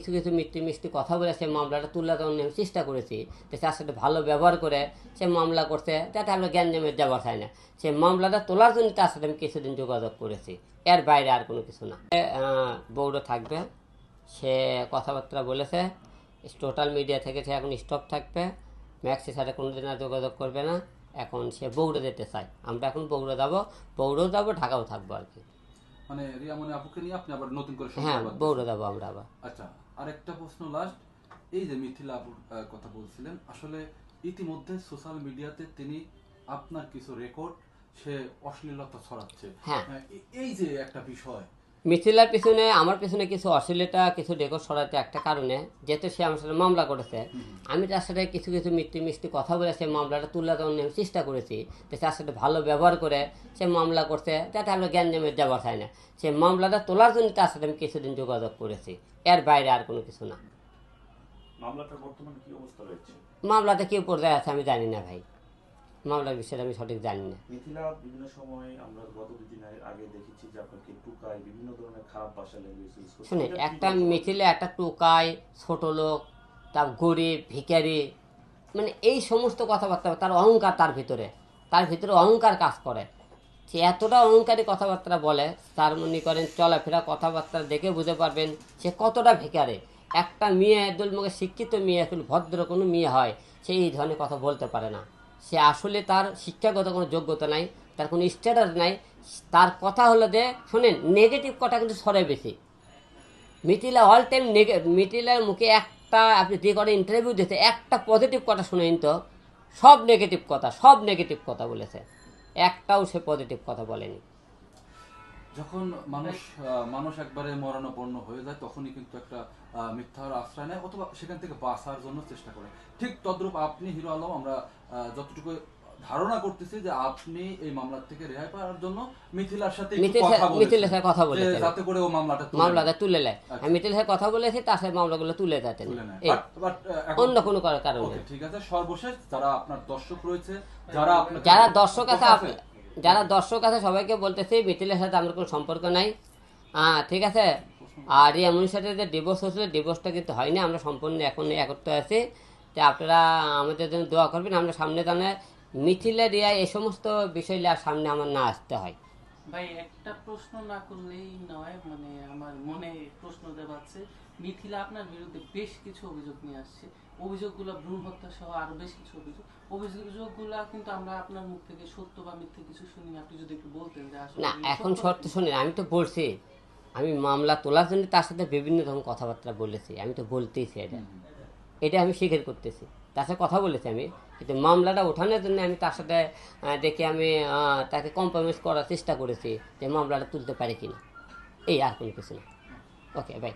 কিছু কিছু মিষ্টি মিষ্টি কথা বলে সে মামলাটা তুলে দেওয়ার আমি চেষ্টা করেছি। তো তার সাথে ভালো ব্যবহার করে সে মামলা করছে যাতে আমরা জ্ঞানজামের যাওয়া চাই না। সে মামলাটা তোলার জন্য তার সাথে আমি কিছুদিন যোগাযোগ করেছি। এর বাইরে আর কোনো কিছু না। বৌড়ো থাকবে সে কথাবার্তা বলেছে টোটাল মিডিয়া থেকে সে এখন স্টপ থাকবে ম্যাক্সির সাথে কোনোদিন আর যোগাযোগ করবে না। এখন সে বৌড়ো যেতে চায়। আমরা এখন বৌড়ো যাব বৌড়ো যাব ঢাকাও থাকব আর কি। মানে রিয়া মনে আপুকে নিয়ে আপনি আবার নতুন করে হ্যাঁ বৌড়ো যাব আমরা আবার। আচ্ছা। আরেকটা প্রশ্ন লাস্ট এই যে মিথিলা আপুর কথা বলছিলেন আসলে ইতিমধ্যে সোশ্যাল মিডিয়াতে তিনি আপনার কিছু রেকর্ড সে অশ্লীলতা ছড়াচ্ছে হ্যাঁ। এই যে একটা বিষয় মিথিলার পিছনে আমার পিছনে কিছু অশ্লীলতা কিছু রেকর্ড সরাতে একটা কারণে যেহেতু সে আমার সাথে মামলা করেছে আমি তার সাথে কিছু কিছু মিষ্টি মিষ্টি কথা বলে সে মামলাটা তুলে দেওয়ার আমি চেষ্টা করেছি তো তার সাথে ভালো ব্যবহার করে সে মামলা করছে যাতে আমরা জ্ঞানজামের যাওয়া চাই না। সে মামলাটা তোলার জন্য তার সাথে আমি কিছুদিন যোগাযোগ করেছি এর বাইরে আর কোনো কিছু না। মামলাটার বর্তমানে কি অবস্থা রয়েছে? মামলাটা কি পর্যায়ে আছে আমি জানি না ভাই। মামলার বিষয়ে আমি সঠিক জানি না। মিথিলা বিভিন্ন সময় আমরা গত দুদিন আগে দেখেছি যে আপনাকে টুকায় বিভিন্ন ধরনের খারাপ ভাষা ল্যাঙ্গুয়েজ শুনে একটা? মিছিলে একটা টোকাই ছোট লোক তার গরিব ভিখারি মানে এই সমস্ত কথাবার্তা তার অহংকার তার ভিতরে তার ভিতরে অহংকার কাজ করে। সে এতটা অহংকারী কথাবার্তা বলে তার মনে করেন চলাফেরা কথাবার্তা দেখে বুঝতে পারবেন সে কতটা ভিখারে। একটা মেয়ে একদল মুখে শিক্ষিত মেয়ে এখন ভদ্র কোনো মেয়ে হয় সে এই ধরনের কথা বলতে পারে না। সে আসলে তার শিক্ষাগত কোনো যোগ্যতা নাই, তার কোনো স্ট্যাটাস নাই। তার কথা হলো যে, শোনেন নেগেটিভ কথা কিন্তু সরে বেশি। মিথিলা অল টাইম নেগে মিথিলার মুখে একটা, আপনি যে কটা ইন্টারভিউ দিয়েছে, একটা পজিটিভ কথা শুনেন তো, সব নেগেটিভ কথা, সব নেগেটিভ কথা বলেছে। একটাও সে পজিটিভ কথা বলেনি। যখন মানুষ মানুষ একবারে মরণাপন্ন হয়ে যায় তখনই কিন্তু একটা মিথ্যার আশ্রয় নেয় অথবা সেখান থেকে বাঁচার জন্য চেষ্টা করে। ঠিক তদ্রূপ আপনি হিরো আলম আমরা যতটুকু ধারণা করতেছি যে আপনি এই মামলার থেকে রেহাই পাওয়ার জন্য মিথিলার সাথে মিথিল কথা সাথে- মিথিলের সাথে কথা বলেছেন। যাতে করে ও মামলাটা তুলে মামলাটা তুলে নেয়। আচ্ছা। আমি মিথিলের সাথে কথা বলেছি তার সাথে মামলাগুলো তুলে এখন- অন্য কোনো কার- কারণে ঠিক আছে। সর্বশেষ যারা আপনার দর্শক রয়েছে যারা যারা দর্শক আছে যারা দর্শক আছে, সবাইকে বলতেছি মিথিলের সাথে আমার কোনো সম্পর্ক নাই। হ্যাঁ ঠিক আছে? আর এই এমন সাথে যে ডিভোর্স হয়েছিল ডিভোর্সটা কিন্তু হয়নি, আমরা সম্পূর্ণ এখন একত্র আছি। তো আপনারা আমাদের জন্য দোয়া করবেন, আমরা সামনে জানে মিথিলা রিয়া এই সমস্ত বিষয় আর সামনে আমার না আসতে হয়। ভাই, একটা প্রশ্ন না করলেই নয় মানে আমার মনে প্রশ্ন দেবাচ্ছে মিথিলা আপনার বিরুদ্ধে বেশ কিছু অভিযোগ নিয়ে আসছে। অভিযোগগুলো ভ্রূণ হত্যা সহ আরও বেশ কিছু অভিযোগ। অভিযোগগুলো কিন্তু আমরা আপনার মুখ থেকে সত্য বা মিথ্যে কিছু শুনি আপনি যদি একটু বলতেন যে আসলে না এখন সত্য শর্ত শুনে আমি তো বলছি আমি মামলা তোলার জন্য তার সাথে বিভিন্ন রকম কথাবার্তা বলেছি। আমি তো বলতেইছি এটা। এটা আমি স্বীকার করতেছি। তার সাথে কথা বলেছি আমি। কিন্তু মামলাটা ওঠানোর জন্য আমি তার সাথে দেখে আমি তাকে কম্প্রোমাইজ করার চেষ্টা করেছি যে মামলাটা তুলতে পারি কিনা। এই আর কোনো কিছু না। Okay bye